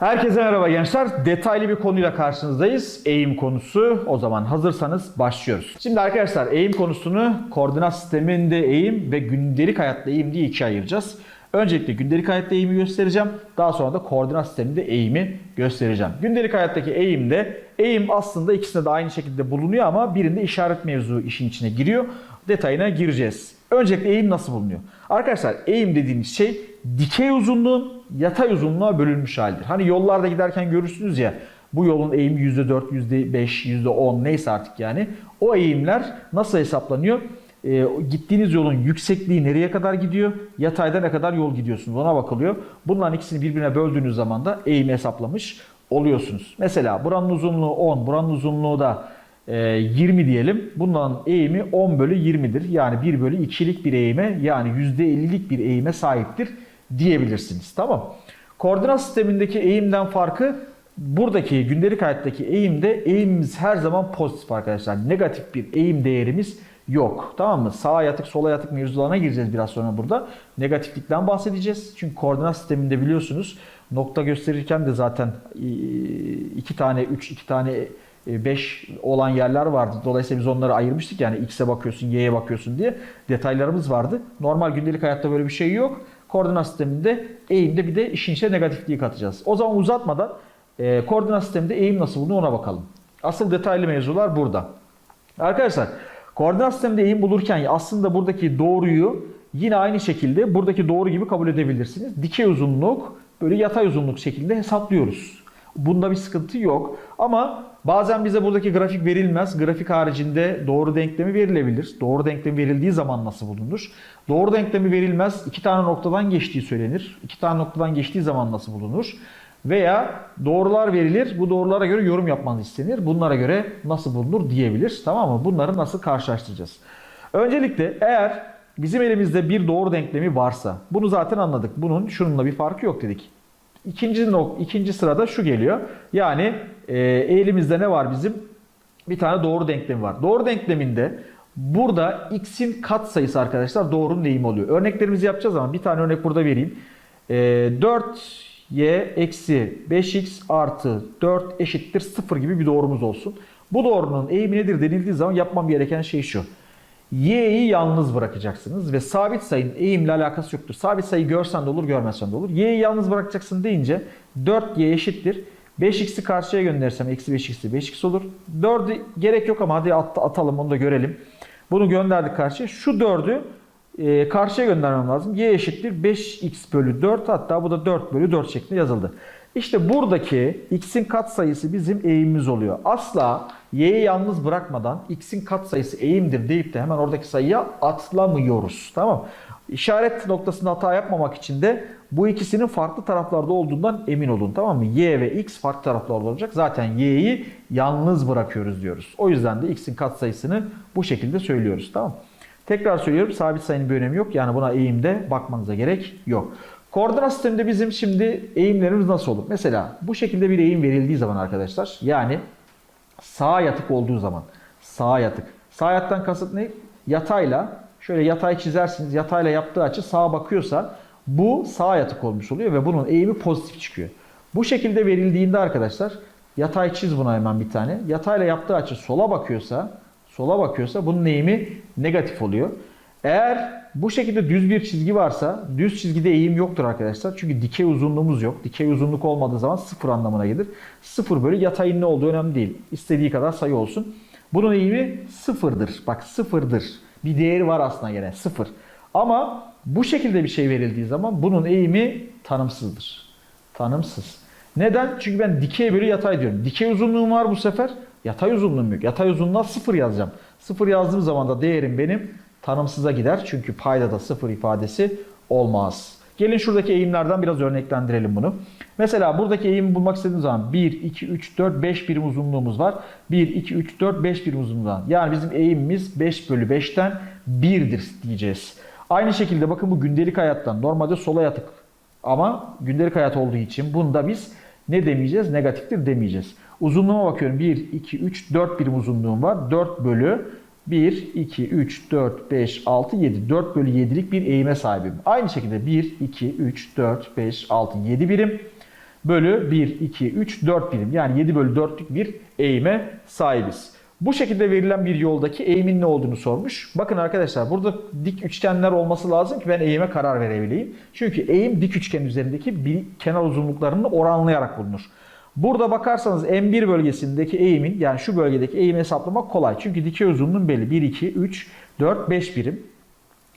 Herkese merhaba gençler. Detaylı bir konuyla karşınızdayız. Eğim konusu. O zaman hazırsanız başlıyoruz. Şimdi arkadaşlar eğim konusunu koordinat sisteminde eğim ve gündelik hayatta eğim diye ikiye ayıracağız. Öncelikle gündelik hayatta eğimi göstereceğim. Daha sonra da koordinat sisteminde eğimi göstereceğim. Gündelik hayattaki eğimde eğim aslında ikisinde de aynı şekilde bulunuyor ama birinde işaret mevzu işin içine giriyor. Detayına gireceğiz. Öncelikle eğim nasıl bulunuyor? Arkadaşlar eğim dediğimiz şey dikey uzunluğun yatay uzunluğa bölünmüş halidir. Hani yollarda giderken görürsünüz ya bu yolun eğimi %4, %5, %10 neyse artık yani. O eğimler nasıl hesaplanıyor? Ee, gittiğiniz yolun yüksekliği nereye kadar gidiyor? Yatayda ne kadar yol gidiyorsunuz ona bakılıyor. Bunların ikisini birbirine böldüğünüz zaman da eğimi hesaplamış oluyorsunuz. Mesela buranın uzunluğu 10, buranın uzunluğu da e, 20 diyelim. Bunların eğimi 10 bölü 20'dir. Yani 1 bölü 2'lik bir eğime yani %50'lik bir eğime sahiptir diyebilirsiniz. Tamam. Koordinat sistemindeki eğimden farkı buradaki gündelik hayattaki eğimde eğimimiz her zaman pozitif arkadaşlar. Negatif bir eğim değerimiz yok. Tamam mı? Sağa yatık sola yatık mevzularına gireceğiz biraz sonra burada. Negatiflikten bahsedeceğiz. Çünkü koordinat sisteminde biliyorsunuz nokta gösterirken de zaten e, iki tane, üç, iki tane 5 olan yerler vardı. Dolayısıyla biz onları ayırmıştık. Yani X'e bakıyorsun, Y'ye bakıyorsun diye detaylarımız vardı. Normal gündelik hayatta böyle bir şey yok. Koordinat sisteminde eğimde bir de işin içine negatifliği katacağız. O zaman uzatmadan e, koordinat sisteminde eğim nasıl bulunuyor ona bakalım. Asıl detaylı mevzular burada. Arkadaşlar koordinat sisteminde eğim bulurken aslında buradaki doğruyu yine aynı şekilde buradaki doğru gibi kabul edebilirsiniz. Dikey uzunluk böyle yatay uzunluk şekilde hesaplıyoruz. Bunda bir sıkıntı yok. Ama bazen bize buradaki grafik verilmez. Grafik haricinde doğru denklemi verilebilir. Doğru denklemi verildiği zaman nasıl bulunur? Doğru denklemi verilmez. İki tane noktadan geçtiği söylenir. İki tane noktadan geçtiği zaman nasıl bulunur? Veya doğrular verilir. Bu doğrulara göre yorum yapmanız istenir. Bunlara göre nasıl bulunur diyebilir. Tamam mı? Bunları nasıl karşılaştıracağız? Öncelikle eğer bizim elimizde bir doğru denklemi varsa bunu zaten anladık. Bunun şununla bir farkı yok dedik. İkinci, nok ikinci sırada şu geliyor. Yani e, elimizde ne var bizim? Bir tane doğru denklemi var. Doğru denkleminde burada x'in katsayısı arkadaşlar doğrunun eğimi oluyor. Örneklerimizi yapacağız ama bir tane örnek burada vereyim. E, 4y eksi 5x artı 4 eşittir 0 gibi bir doğrumuz olsun. Bu doğrunun eğimi nedir denildiği zaman yapmam gereken şey şu. Y'yi yalnız bırakacaksınız ve sabit sayının eğimle alakası yoktur. Sabit sayı görsen de olur görmezsen de olur. Y'yi yalnız bırakacaksın deyince 4Y eşittir. 5x'i karşıya gönderirsem eksi 5x'i 5x olur. 4'ü gerek yok ama hadi at, atalım onu da görelim. Bunu gönderdik karşıya. Şu 4'ü e, karşıya göndermem lazım. Y eşittir 5x bölü 4 hatta bu da 4 bölü 4 şeklinde yazıldı. İşte buradaki x'in katsayısı bizim eğimimiz oluyor. Asla y'yi yalnız bırakmadan x'in katsayısı eğimdir deyip de hemen oradaki sayıya atlamıyoruz. Tamam İşaret noktasında hata yapmamak için de bu ikisinin farklı taraflarda olduğundan emin olun. Tamam mı? Y ve x farklı taraflarda olacak. Zaten y'yi yalnız bırakıyoruz diyoruz. O yüzden de x'in katsayısını bu şekilde söylüyoruz. Tamam Tekrar söylüyorum sabit sayının bir önemi yok. Yani buna eğimde bakmanıza gerek yok. Koordinat sisteminde bizim şimdi eğimlerimiz nasıl olur? Mesela bu şekilde bir eğim verildiği zaman arkadaşlar yani sağa yatık olduğu zaman sağa yatık. Sağ yattan kasıt ne? Yatayla şöyle yatay çizersiniz. Yatayla yaptığı açı sağa bakıyorsa bu sağa yatık olmuş oluyor ve bunun eğimi pozitif çıkıyor. Bu şekilde verildiğinde arkadaşlar yatay çiz buna hemen bir tane. Yatayla yaptığı açı sola bakıyorsa sola bakıyorsa bunun eğimi negatif oluyor. Eğer bu şekilde düz bir çizgi varsa düz çizgide eğim yoktur arkadaşlar. Çünkü dikey uzunluğumuz yok. Dikey uzunluk olmadığı zaman sıfır anlamına gelir. Sıfır bölü yatayın ne olduğu önemli değil. İstediği kadar sayı olsun. Bunun eğimi sıfırdır. Bak sıfırdır. Bir değeri var aslında gene sıfır. Ama bu şekilde bir şey verildiği zaman bunun eğimi tanımsızdır. Tanımsız. Neden? Çünkü ben dikey bölü yatay diyorum. Dikey uzunluğum var bu sefer. Yatay uzunluğum yok. Yatay uzunluğa sıfır yazacağım. Sıfır yazdığım zaman da değerim benim tanımsıza gider. Çünkü paydada sıfır ifadesi olmaz. Gelin şuradaki eğimlerden biraz örneklendirelim bunu. Mesela buradaki eğimi bulmak istediğimiz zaman 1, 2, 3, 4, 5 birim uzunluğumuz var. 1, 2, 3, 4, 5 birim uzunluğumuz var. Yani bizim eğimimiz 5 bölü 5'ten 1'dir diyeceğiz. Aynı şekilde bakın bu gündelik hayattan normalde sola yatık. Ama gündelik hayat olduğu için bunda biz ne demeyeceğiz? Negatiftir demeyeceğiz. Uzunluğuma bakıyorum. 1, 2, 3, 4 birim uzunluğum var. 4 bölü 1, 2, 3, 4, 5, 6, 7. 4 bölü 7'lik bir eğime sahibim. Aynı şekilde 1, 2, 3, 4, 5, 6, 7 birim. bölü 1, 2, 3, 4 birim. Yani 7 bölü 4'lük bir eğime sahibiz. Bu şekilde verilen bir yoldaki eğimin ne olduğunu sormuş. Bakın arkadaşlar burada dik üçgenler olması lazım ki ben eğime karar verebileyim. Çünkü eğim dik üçgen üzerindeki bir kenar uzunluklarını oranlayarak bulunur. Burada bakarsanız M1 bölgesindeki eğimin yani şu bölgedeki eğimi hesaplamak kolay. Çünkü dikey uzunluğun belli. 1, 2, 3, 4, 5 birim.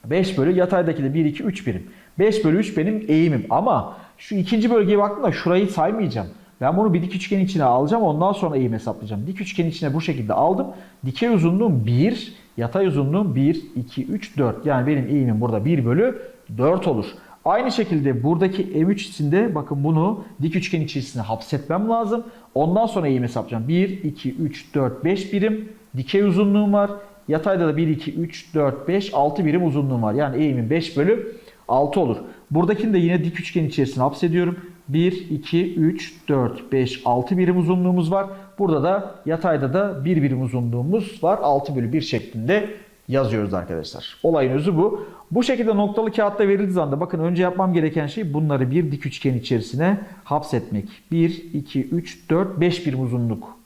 5 bölü yataydaki de 1, 2, 3 birim. 5 bölü 3 benim eğimim. Ama şu ikinci bölgeye baktığımda şurayı saymayacağım. Ben bunu bir dik üçgen içine alacağım. Ondan sonra eğim hesaplayacağım. Dik üçgen içine bu şekilde aldım. Dikey uzunluğum 1, yatay uzunluğum 1, 2, 3, 4. Yani benim eğimim burada 1 bölü 4 olur. Aynı şekilde buradaki M3 içinde bakın bunu dik üçgen içerisine hapsetmem lazım. Ondan sonra eğim hesaplayacağım. 1, 2, 3, 4, 5 birim dikey uzunluğum var. Yatayda da 1, 2, 3, 4, 5, 6 birim uzunluğum var. Yani eğimin 5 bölü 6 olur. Buradakini de yine dik üçgen içerisine hapsediyorum. 1, 2, 3, 4, 5, 6 birim uzunluğumuz var. Burada da yatayda da 1 birim uzunluğumuz var. 6 bölü 1 şeklinde yazıyoruz arkadaşlar. Olayın özü bu. Bu şekilde noktalı kağıtta verildiği zaman bakın önce yapmam gereken şey bunları bir dik üçgen içerisine hapsetmek. 1, 2, 3, 4, 5 birim uzunluk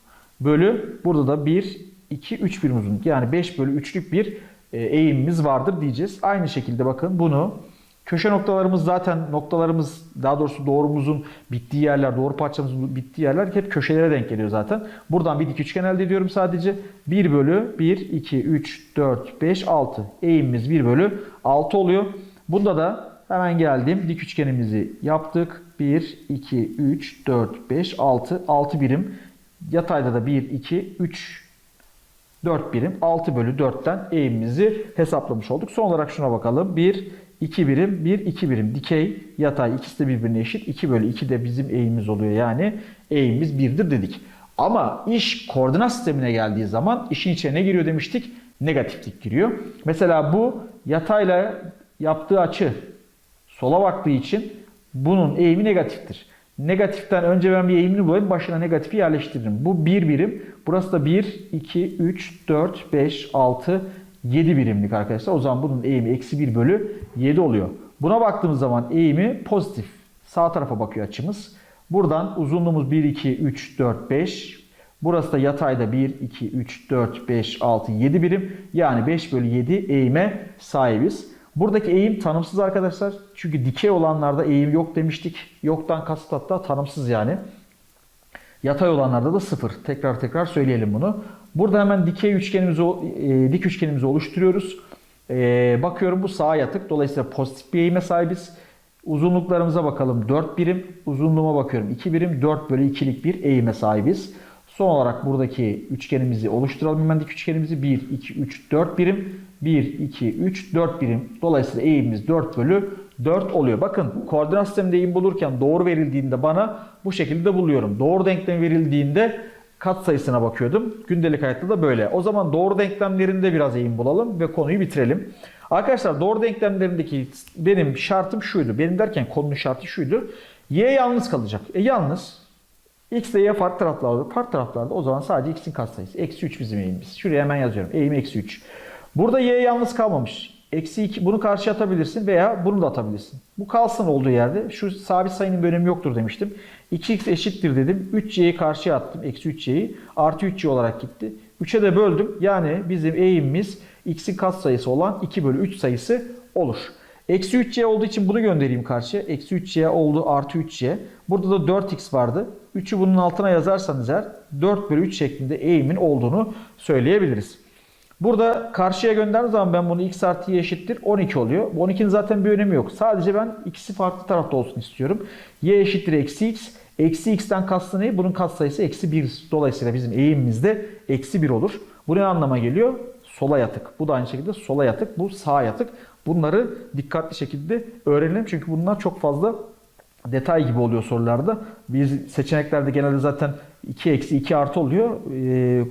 bölü burada da 1, 2, 3 birim uzunluk. Yani 5 bölü 3'lük bir e, eğimimiz vardır diyeceğiz. Aynı şekilde bakın bunu köşe noktalarımız zaten noktalarımız daha doğrusu doğrumuzun bittiği yerler, doğru parçamızın bittiği yerler hep köşelere denk geliyor zaten. Buradan bir dik üçgen elde ediyorum sadece. 1 bölü 1, 2, 3, 4, 5, 6. Eğimimiz 1 bölü 6 oluyor. Bunda da hemen geldim. Dik üçgenimizi yaptık. 1, 2, 3, 4, 5, 6. 6 birim. Yatayda da 1, 2, 3, 4 birim 6 bölü 4'ten eğimimizi hesaplamış olduk. Son olarak şuna bakalım. 1, 2 birim, 1, 2 birim. Dikey, yatay ikisi de birbirine eşit. 2 bölü 2 de bizim eğimimiz oluyor. Yani eğimimiz 1'dir dedik. Ama iş koordinat sistemine geldiği zaman işin içine ne giriyor demiştik? Negatiflik giriyor. Mesela bu yatayla yaptığı açı sola baktığı için bunun eğimi negatiftir. Negatiften önce ben bir eğimini bulayım. Başına negatifi yerleştiririm. Bu 1 birim. Burası da 1, 2, 3, 4, 5, 6, 7 birimlik arkadaşlar. O zaman bunun eğimi eksi 1 bölü 7 oluyor. Buna baktığımız zaman eğimi pozitif. Sağ tarafa bakıyor açımız. Buradan uzunluğumuz 1, 2, 3, 4, 5. Burası da yatayda 1, 2, 3, 4, 5, 6, 7 birim. Yani 5 bölü 7 eğime sahibiz. Buradaki eğim tanımsız arkadaşlar. Çünkü dikey olanlarda eğim yok demiştik. Yoktan kasıt hatta tanımsız yani. Yatay olanlarda da sıfır. Tekrar tekrar söyleyelim bunu. Burada hemen dikey üçgenimizi, e, dik üçgenimizi oluşturuyoruz. E, bakıyorum bu sağa yatık. Dolayısıyla pozitif bir eğime sahibiz. Uzunluklarımıza bakalım 4 birim. Uzunluğuma bakıyorum 2 birim. 4 bölü 2'lik bir eğime sahibiz. Son olarak buradaki üçgenimizi oluşturalım. Hemen dik üçgenimizi 1, 2, 3, 4 birim. 1, 2, 3, 4 birim. Dolayısıyla eğimimiz 4 bölü 4 oluyor. Bakın koordinat sisteminde eğim bulurken doğru verildiğinde bana bu şekilde buluyorum. Doğru denklem verildiğinde kat sayısına bakıyordum. Gündelik hayatta da böyle. O zaman doğru denklemlerinde biraz eğim bulalım ve konuyu bitirelim. Arkadaşlar doğru denklemlerindeki benim şartım şuydu. Benim derken konunun şartı şuydu. Y yalnız kalacak. E yalnız X ile Y farklı taraflarda. Farklı taraflarda o zaman sadece X'in katsayısı. Eksi 3 bizim eğimimiz. Şuraya hemen yazıyorum. Eğim eksi 3. Burada Y yalnız kalmamış. Eksi 2 bunu karşıya atabilirsin veya bunu da atabilirsin. Bu kalsın olduğu yerde. Şu sabit sayının bir önemi yoktur demiştim. 2x eşittir dedim. 3y'yi karşıya attım. Eksi 3y'yi. Artı 3y olarak gitti. 3'e de böldüm. Yani bizim eğimimiz x'in katsayısı olan 2 bölü 3 sayısı olur. Eksi 3y olduğu için bunu göndereyim karşıya. Eksi 3y oldu artı 3y. Burada da 4x vardı. 3'ü bunun altına yazarsanız eğer 4 bölü 3 şeklinde eğimin olduğunu söyleyebiliriz. Burada karşıya gönderdiğim zaman ben bunu x artı y eşittir 12 oluyor. Bu 12'nin zaten bir önemi yok. Sadece ben ikisi farklı tarafta olsun istiyorum. y eşittir eksi x. Eksi x'ten kastı ne? Bunun katsayısı eksi 1. Dolayısıyla bizim eğimimiz de eksi 1 olur. Bu ne anlama geliyor? Sola yatık. Bu da aynı şekilde sola yatık. Bu sağa yatık. Bunları dikkatli şekilde öğrenelim. Çünkü bunlar çok fazla detay gibi oluyor sorularda. Biz seçeneklerde genelde zaten 2 eksi 2 artı oluyor. Ee,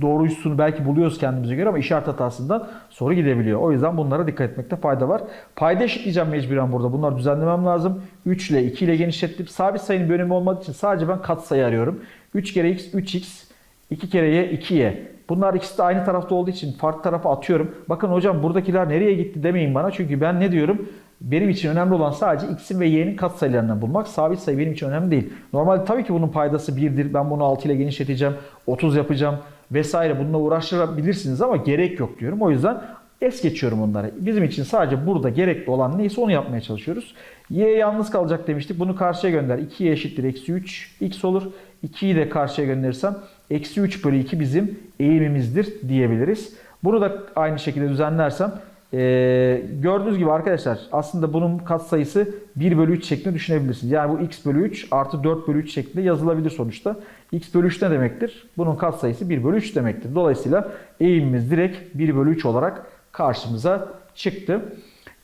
doğruysunu belki buluyoruz kendimize göre ama işaret hatasından soru gidebiliyor. O yüzden bunlara dikkat etmekte fayda var. Payda eşitleyeceğim mecburen burada. Bunları düzenlemem lazım. 3 ile 2 ile genişlettim. Sabit sayının bir önemi olmadığı için sadece ben katsayı arıyorum. 3 kere x 3x, 2 kere y 2y. Bunlar ikisi de aynı tarafta olduğu için farklı tarafa atıyorum. Bakın hocam buradakiler nereye gitti demeyin bana. Çünkü ben ne diyorum? Benim için önemli olan sadece x'in ve y'nin katsayılarından bulmak. Sabit sayı benim için önemli değil. Normalde tabii ki bunun paydası 1'dir. Ben bunu 6 ile genişleteceğim. 30 yapacağım vesaire. Bununla uğraştırabilirsiniz ama gerek yok diyorum. O yüzden es geçiyorum onları. Bizim için sadece burada gerekli olan neyse onu yapmaya çalışıyoruz. Y yalnız kalacak demiştik. Bunu karşıya gönder. 2y eşittir eksi 3 x olur. 2'yi de karşıya gönderirsem eksi 3 bölü 2 bizim eğimimizdir diyebiliriz. Bunu da aynı şekilde düzenlersem ee, gördüğünüz gibi arkadaşlar aslında bunun katsayısı 1 bölü 3 şeklinde düşünebilirsiniz. Yani bu x bölü 3 artı 4 bölü 3 şeklinde yazılabilir sonuçta. x bölü 3 ne demektir? Bunun katsayısı 1 bölü 3 demektir. Dolayısıyla eğimimiz direkt 1 bölü 3 olarak karşımıza çıktı.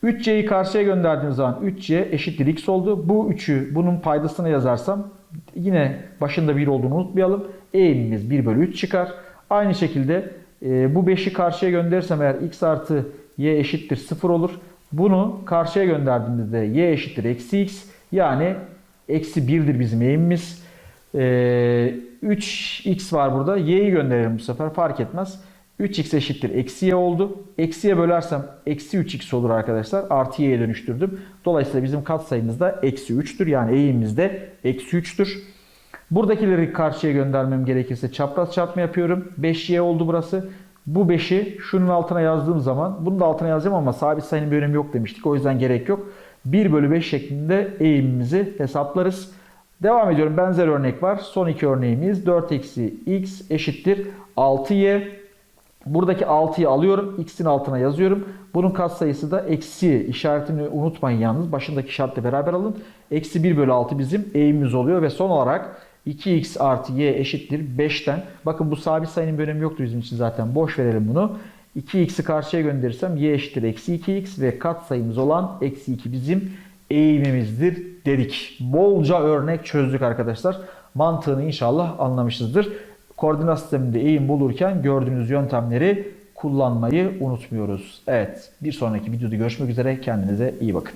3y'yi karşıya gönderdiğim zaman 3y eşittir x oldu. Bu 3'ü bunun paydasına yazarsam yine başında 1 olduğunu unutmayalım. Eğimimiz 1 bölü 3 çıkar. Aynı şekilde e, bu 5'i karşıya gönderirsem eğer x artı y eşittir 0 olur. Bunu karşıya gönderdiğimizde y eşittir eksi x. Yani eksi 1'dir bizim eğimimiz. Ee, 3x var burada. y'yi gönderelim bu sefer fark etmez. 3x eşittir eksi y oldu. Eksiye bölersem eksi 3x olur arkadaşlar. Artı y'ye dönüştürdüm. Dolayısıyla bizim katsayımız da eksi 3'tür. Yani eğimimiz de eksi 3'tür. Buradakileri karşıya göndermem gerekirse çapraz çarpma yapıyorum. 5y oldu burası. Bu 5'i şunun altına yazdığım zaman bunu da altına yazacağım ama sabit sayının bir önemi yok demiştik. O yüzden gerek yok. 1 bölü 5 şeklinde eğimimizi hesaplarız. Devam ediyorum. Benzer örnek var. Son iki örneğimiz 4 eksi x eşittir 6y. Buradaki 6'yı alıyorum. X'in altına yazıyorum. Bunun katsayısı da eksi işaretini unutmayın yalnız. Başındaki şartla beraber alın. Eksi 1 bölü 6 bizim eğimimiz oluyor. Ve son olarak 2x artı y eşittir 5'ten. Bakın bu sabit sayının bir önemi yoktu bizim için zaten. Boş verelim bunu. 2x'i karşıya gönderirsem y eşittir eksi 2x ve katsayımız olan eksi 2 bizim eğimimizdir dedik. Bolca örnek çözdük arkadaşlar. Mantığını inşallah anlamışızdır. Koordinat sisteminde eğim bulurken gördüğünüz yöntemleri kullanmayı unutmuyoruz. Evet bir sonraki videoda görüşmek üzere. Kendinize iyi bakın.